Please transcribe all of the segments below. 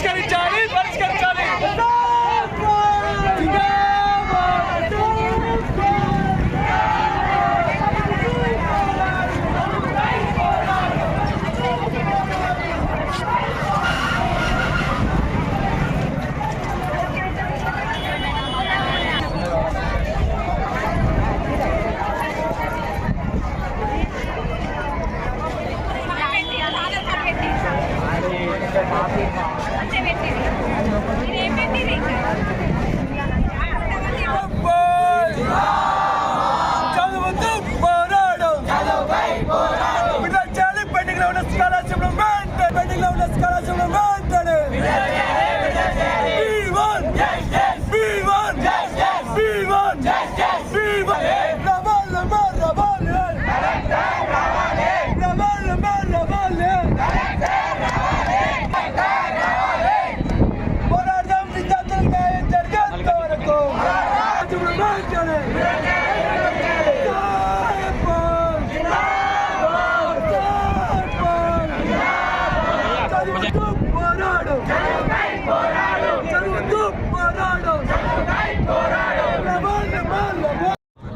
పరిష్కరించాలి పరిష్కరించాలి Jado! Jado!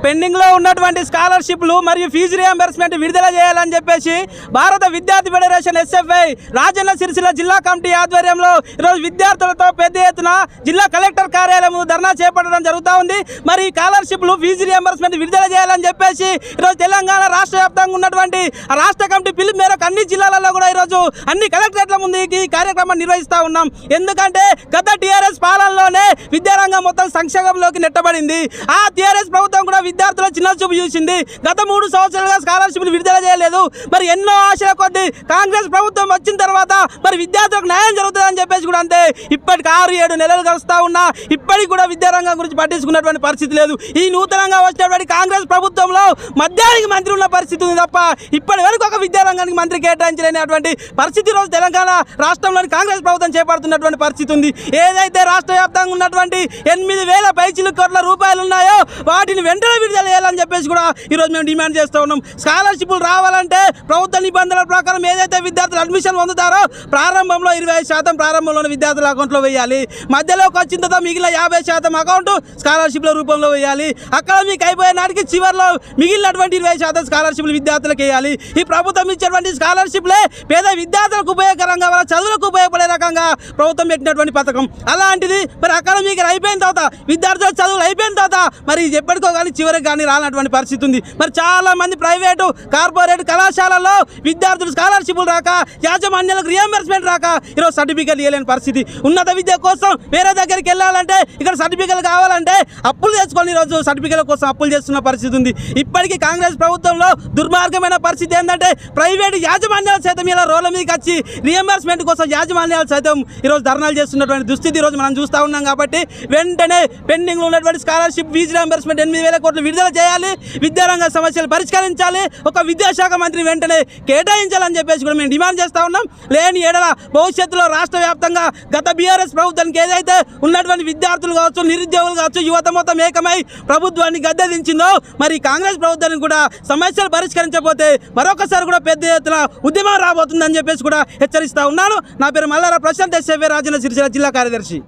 పెండింగ్లో ఉన్నటువంటి స్కాలర్షిప్లు మరియు ఫీజు రియంబర్స్మెంట్ విడుదల చేయాలని చెప్పేసి భారత విద్యార్థి ఫెడరేషన్ ఎస్ఎఫ్ఐ రాజన్న సిరిసిల్ల జిల్లా కమిటీ ఆధ్వర్యంలో ఈరోజు విద్యార్థులతో పెద్ద ఎత్తున జిల్లా కలెక్టర్ కార్యాలయం ధర్నా చేపట్టడం జరుగుతూ ఉంది. మరి స్కాలర్షిప్లు ఫీజు రియంబర్స్మెంట్ విడుదల చేయాలని చెప్పేసి ఈరోజు తెలంగాణ రాష్ట్ర వ్యాప్తంగా ఉన్నటువంటి రాష్ట్ర కమిటీ పిలుపు మేరకు అన్ని జిల్లాలలో కూడా ఈరోజు అన్ని కలెక్టరేట్ల ముందు ఈ కార్యక్రమాన్ని నిర్వహిస్తూ ఉన్నాం. ఎందుకంటే గత టీఆర్ఎస్ పాలనలోనే విద్యారంగం మొత్తం సంక్షేమంలోకి నెట్టబడింది. ఆ టీఆర్ఎస్ ప్రభుత్వం విద్యార్థుల చిన్న చూపు చూసింది. గత మూడు సంవత్సరాలుగా స్కాలర్షిప్లు విడుదల చేయలేదు. మరి ఎన్నో ఆశల కొద్ది కాంగ్రెస్ ప్రభుత్వం వచ్చిన తర్వాత మరి విద్యార్థులకు న్యాయం జరుగుతుందని చెప్పేసి కూడా అంతే. ఇప్పటికి ఆరు ఏడు నెలలు గడుస్తా ఉన్నా ఇప్పటికి కూడా విద్యారంగం గురించి పట్టించుకున్నటువంటి పరిస్థితి లేదు. ఈ నూతనంగా వచ్చినటువంటి కాంగ్రెస్ ప్రభుత్వంలో మద్యానికి మంత్రి ఉన్న పరిస్థితి ఉంది తప్ప ఇప్పటి వరకు ఒక విద్యారంగానికి మంత్రి కేటాయించలేనటువంటి పరిస్థితి రోజు తెలంగాణ రాష్ట్రంలోని కాంగ్రెస్ ప్రభుత్వం చేపడుతున్నటువంటి పరిస్థితి ఉంది. ఏదైతే రాష్ట్ర వ్యాప్తంగా ఉన్నటువంటి ఎనిమిది వేల పైచిలు కోట్ల రూపాయలు ఉన్నాయో వాటిని వెంటనే విడుదల చేయాలని చెప్పేసి కూడా ఈరోజు మేము డిమాండ్ చేస్తూ ఉన్నాం. స్కాలర్షిప్లు రావాలంటే ప్రభుత్వ నిబంధనల ప్రకారం ఏదైతే విద్యార్థులు అడ్మిషన్ పొందుతారో ప్రారంభంలో ఇరవై ఐదు శాతం ప్రారంభంలోని విద్యార్థుల అకౌంట్లో వేయాలి. మధ్యలోకి వచ్చిన తర్వాత మిగిలిన యాభై శాతం అకౌంట్ స్కాలర్షిప్ల రూపంలో వేయాలి. అక్కడ మీకు అయిపోయే నాటికి చివరిలో మిగిలినటువంటి ఇరవై శాతం స్కాలర్షిప్లు విద్యార్థులకు వేయాలి. ఈ ప్రభుత్వం ఇచ్చేటువంటి స్కాలర్షిప్లే పేద విద్యార్థులకు ఉపయోగకరంగా వాళ్ళ చదువులకు ఉపయోగపడే రకంగా ప్రభుత్వం పెట్టినటువంటి పథకం. అలాంటిది మరి అకాడమిక్ అయిపోయిన తర్వాత విద్యార్థుల చదువులు అయిపోయిన తర్వాత మరి ఇది ఎప్పటికో కానీ చివరికి కానీ రానటువంటి పరిస్థితి ఉంది. మరి చాలామంది ప్రైవేటు కార్పొరేట్ కళాశాలల్లో విద్యార్థులు స్కాలర్షిప్లు రాక యాజమాన్యాలకు రియంబర్స్మెంట్ రాక ఈరోజు సర్టిఫికేట్ ఇవ్వలేని పరిస్థితి. ఉన్నత విద్య కోసం వేరే దగ్గరికి వెళ్ళాలంటే ఇక్కడ సర్టిఫికేట్ కావాలంటే అప్పులు తెచ్చుకొని ఈరోజు సర్టిఫికేట్ కోసం అప్పులు చేస్తున్న పరిస్థితి ఉంది. ఇప్పటికీ కాంగ్రెస్ ప్రభుత్వంలో దుర్మార్గమైన పరిస్థితి ఏంటంటే ప్రైవేటు యాజమాన్యాల సైతం ఇలా రోడ్ల మీదకి వచ్చి రియంబర్స్మెంట్ కోసం యాజమాన్యాలు సైతం ఈరోజు ధర్నాలు చేస్తున్నటువంటి దుస్థితి ఈరోజు మనం చూస్తూ ఉన్నాం కాబట్టి వెంటనే పెండింగ్లో ఉన్నటువంటి స్కాలర్షిప్ ఫీజు రియంబర్స్మెంట్ ఎనిమిది వేల కోట్లు విడుదల చేయాలి విద్యారంగ సమస్యలు పరిష్కరించాలి. ఒక విద్యాశాఖ మంత్రి వెంటనే కేటాయించాలని చెప్పేసి కూడా మేము డిమాండ్ చేస్తూ ఉన్నాం. లేని ఏడల భవిష్యత్తులో రాష్ట్ర వ్యాప్తంగా గత బీఆర్ఎస్ ప్రభుత్వానికి ఏదైతే ఉన్నటువంటి విద్యార్థులు కావచ్చు నిరుద్యోగులు కావచ్చు యువత మొత్తం ఏకమై ప్రభుత్వాన్ని గద్దెదించిందో మరి కాంగ్రెస్ ప్రభుత్వానికి కూడా సమస్యలు పరిష్కరించకపోతే మరొకసారి కూడా పెద్ద ఎత్తున ఉద్యమం రాబోతుందని చెప్పేసి కూడా హెచ్చరిస్తా ఉన్నాను. నా పేరు మల్లారా ప్రశాంత్ ఎస్ఎఫ్ఏ రాజన్న సిరిసిల్ల జిల్లా కార్యదర్శి.